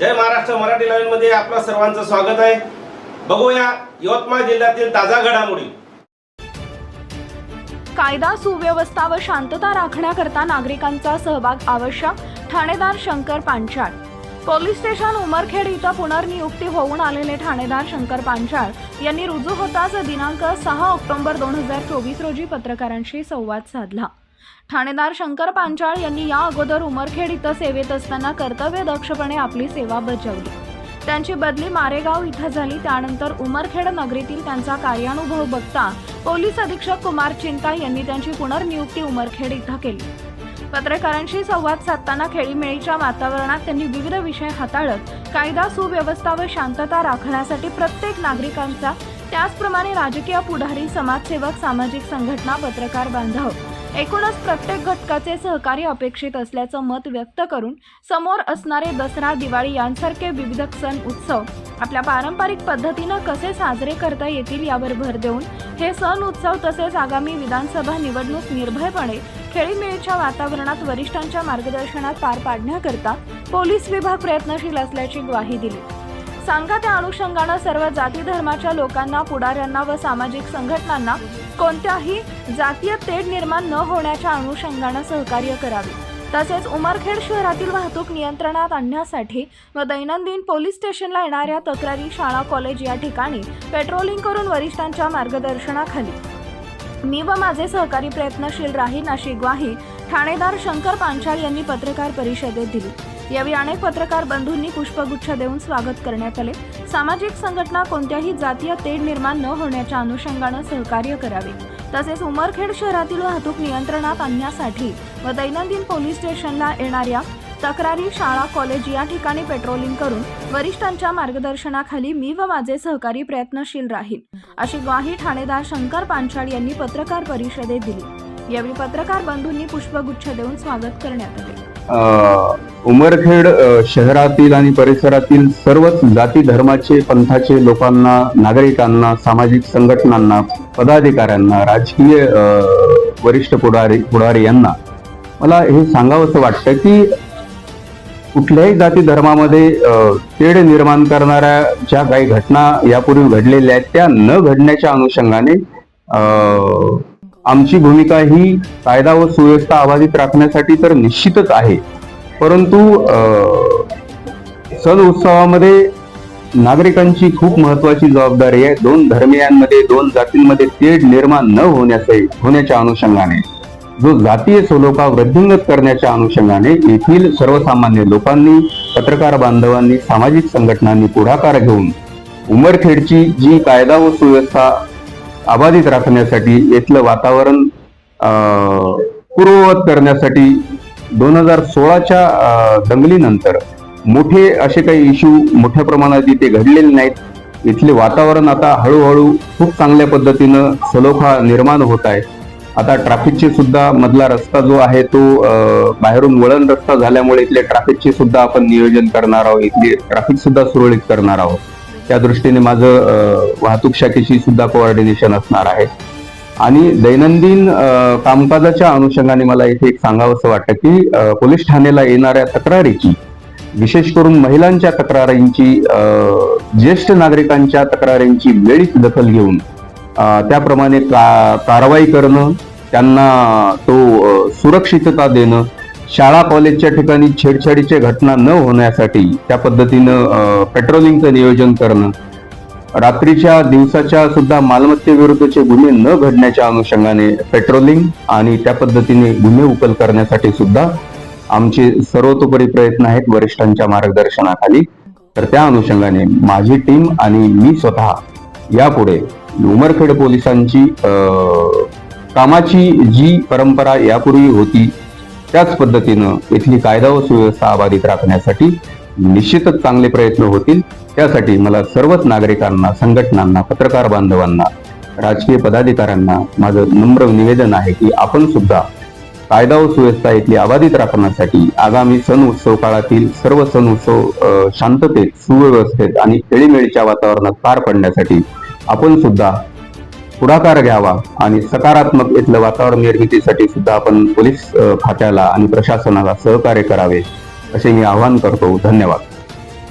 जय महाराष्ट्र. मराठी लाईव्हमध्ये आपलं सर्वांचं स्वागत आहे. बघूया यवतमाळ जिल्ह्यातील ताजा घडामोडी. कायदा सुव्यवस्था व शांतता राखण्याकरता नागरिकांचा सहभाग आवश्यक ठाणेदार शंकर पांचाळ. पोलीस स्टेशन उमरखेड इथं पुनर्नियुक्ती होऊन आलेले ठाणेदार शंकर पांचाळ यांनी रुजू होताच दिनांक सहा ऑक्टोबर दोन हजार चोवीस रोजी पत्रकारांशी संवाद साधला. ठाणेदार शंकर पांचाळ यांनी या अगोदर उमरखेड इथं सेवेत असताना कर्तव्य दक्षपणे आपली सेवा बजावली. त्यांची बदली मारेगाव इथं झाली. त्यानंतर उमरखेड नगरीतील त्यांचा कार्यानुभव बघता पोलीस अधीक्षक कुमार चिंता यांनी त्यांची पुनर्नियुक्ती उमरखेड इथं केली. पत्रकारांशी संवाद साधताना खेळीमेळीच्या वातावरणात त्यांनी विविध विषय हाताळत कायदा सुव्यवस्था व शांतता राखण्यासाठी प्रत्येक नागरिकांचा त्याचप्रमाणे राजकीय पुढारी समाजसेवक सामाजिक संघटना पत्रकार बांधव एकूणच प्रत्येक घटकाचे सहकार्य अपेक्षित असल्याचं मत व्यक्त करून समोर असणारे दसरा दिवाळी यांसारखे विविध सण उत्सव आपल्या पारंपरिक पद्धतीनं कसे साजरे करता येतील यावर भर देऊन हे सण उत्सव तसेच आगामी विधानसभा निवडणूक निर्भयपणे खेळीमेळीच्या वातावरणात वरिष्ठांच्या मार्गदर्शनात पार पाडण्याकरता पोलीस विभाग प्रयत्नशील असल्याची ग्वाही दिली. सांगा त्या अनुषंगानं सर्व जाती धर्माच्या लोकांना पुढाऱ्यांना व सामाजिक संघटनांना कोणत्याही जातीय तेढ निर्माण न होण्याच्या अनुषंगानं सहकार्य करावे. तसेच उमरखेड शहरातील वाहतूक नियंत्रणात आणण्यासाठी व दैनंदिन पोलीस स्टेशनला येणाऱ्या तक्रारी शाळा कॉलेज या ठिकाणी पेट्रोलिंग करून वरिष्ठांच्या मार्गदर्शनाखाली. मी व माझे सहकारी प्रयत्नशील राहीन अशी ग्वाही ठाणेदार शंकर पांचाळ यांनी पत्रकार परिषदेत दिली. यावेळी अनेक पत्रकार बंधूंनी पुष्पगुच्छ देऊन स्वागत करण्यात आले. सामाजिक संघटना कोणत्याही जातीय तेढ निर्माण न होण्याच्या अनुषंगानं सहकार्य करावे. तसेच उमरखेड शहरातील वाहतूक नियंत्रणात आणण्यासाठी व दैनंदिन पोलीस स्टेशनला येणाऱ्या तक्रारी शाळा कॉलेज या ठिकाणी पेट्रोलिंग करून वरिष्ठांच्या मार्गदर्शनाखाली मी व माझे सहकारी प्रयत्नशील राहील अशी ग्वाही ठाणेदार शंकर पांचाळ यांनी पत्रकार परिषदेत दिली. यावेळी पत्रकार बंधूंनी पुष्पगुच्छ देऊन स्वागत करण्यात आले. उमरखेड शहरातील आणि परिसरातील सर्वच जाती धर्माचे पंथाचे लोकांना नागरिकांना सामाजिक संघटनांना पदाधिकाऱ्यांना राजकीय वरिष्ठ पुढारी पुढारी यांना मला हे सांगावंसं वाटतं की कुठल्याही जाती धर्मामध्ये तेढ निर्माण करणाऱ्या ज्या काही घटना यापूर्वी घडलेल्या आहेत त्या न घडण्याच्या अनुषंगाने आमची भूमिका ही कायदा व सुव्यवस्था अबाधित राखण्यासाठी तर निश्चितच आहे. परंतु सण उत्सवामध्ये नागरिकांची खूप महत्वाची जबाबदारी आहे. दोन धर्मियांमध्ये दोन जातींमध्ये तेढ निर्माण न होण्याचे होण्याच्या अनुषंगाने. जो जातीय सलोखा वृद्धिंगत करण्याच्या अनुषंगाने येथील सर्वसामान्य लोकांनी पत्रकार बांधवांनी सामाजिक संघटनांनी पुढाकार घेऊन उमरखेडची जी कायदा व सुव्यवस्था अबाधित राखण्यासाठी येथलं वातावरण अं, पूर्ववत करण्यासाठी दोन हजार सोळाच्या दंगलीनंतर मोठे असे काही इश्यू मोठ्या प्रमाणात इथे घडलेले नाहीत इथले वातावरण आता हळूहळू खूप चांगल्या पद्धतीनं सलोखा निर्माण होत आहे. आता ट्रॅफिकचे सुद्धा मधला रस्ता जो आहे तो बाहेरून वळण रस्ता झाल्यामुळे इथले ट्रॅफिकचे सुद्धा आपण नियोजन करणार आहोत इथली ट्रॅफिक सुद्धा सुरळीत करणार आहोत. त्या दृष्टीने माझं वाहतूक शाखेशी सुद्धा कोऑर्डिनेशन असणार आहे. आणि दैनंदिन कामकाजाच्या अनुषंगाने मला इथे एक सांगावंसं वाटतं की पोलीस ठाण्याला येणाऱ्या तक्रारीची विशेष करून महिलांच्या तक्रारींची अं, ज्येष्ठ नागरिकांच्या तक्रारींची वेळीच दखल घेऊन त्याप्रमाणे का कारवाई करणं त्यांना तो सुरक्षितता देणं शाळा कॉलेजच्या ठिकाणी छेडछाडीच्या घटना न होण्यासाठी त्या पद्धतीनं पेट्रोलिंगचं नियोजन करणं रात्रीच्या दिवसाच्या सुद्धा मालमत्तेविरुद्धचे गुन्हे न घडण्याच्या अनुषंगाने पेट्रोलिंग आणि त्या पद्धतीने गुन्हे उकल करण्यासाठी सुद्धा आमचे सर्वतोपरी प्रयत्न आहेत वरिष्ठांच्या मार्गदर्शनाखाली. तर त्या अनुषंगाने माझी टीम आणि मी स्वतः यापुढे उमरखेड पोलिसांची कामाची जी परंपरा यापूर्वी होती त्याच पद्धतीनं इथली कायदा व सुव्यवस्था अबाधित राखण्यासाठी निश्चितच चांगले प्रयत्न होतील. त्यासाठी मला सर्वच नागरिकांना संघटनांना पत्रकार बांधवांना राजकीय पदाधिकाऱ्यांना माझं नम्र निवेदन आहे की आपण सुद्धा कायदा व सुव्यवस्था इथली अबाधित राखण्यासाठी आगामी सण उत्सव काळातील सर्व सण उत्सव शांततेत सुव्यवस्थेत आणि खेळीमेळीच्या वातावरणात पार पडण्यासाठी आपण सुद्धा पुढाकार घ्यावा आणि सकारात्मक इथलं वातावरण निर्मितीसाठी सुद्धा आपण पोलीस खात्याला आणि प्रशासनाला सहकार्य करावे. असे मी आवाहन करतो. धन्यवाद.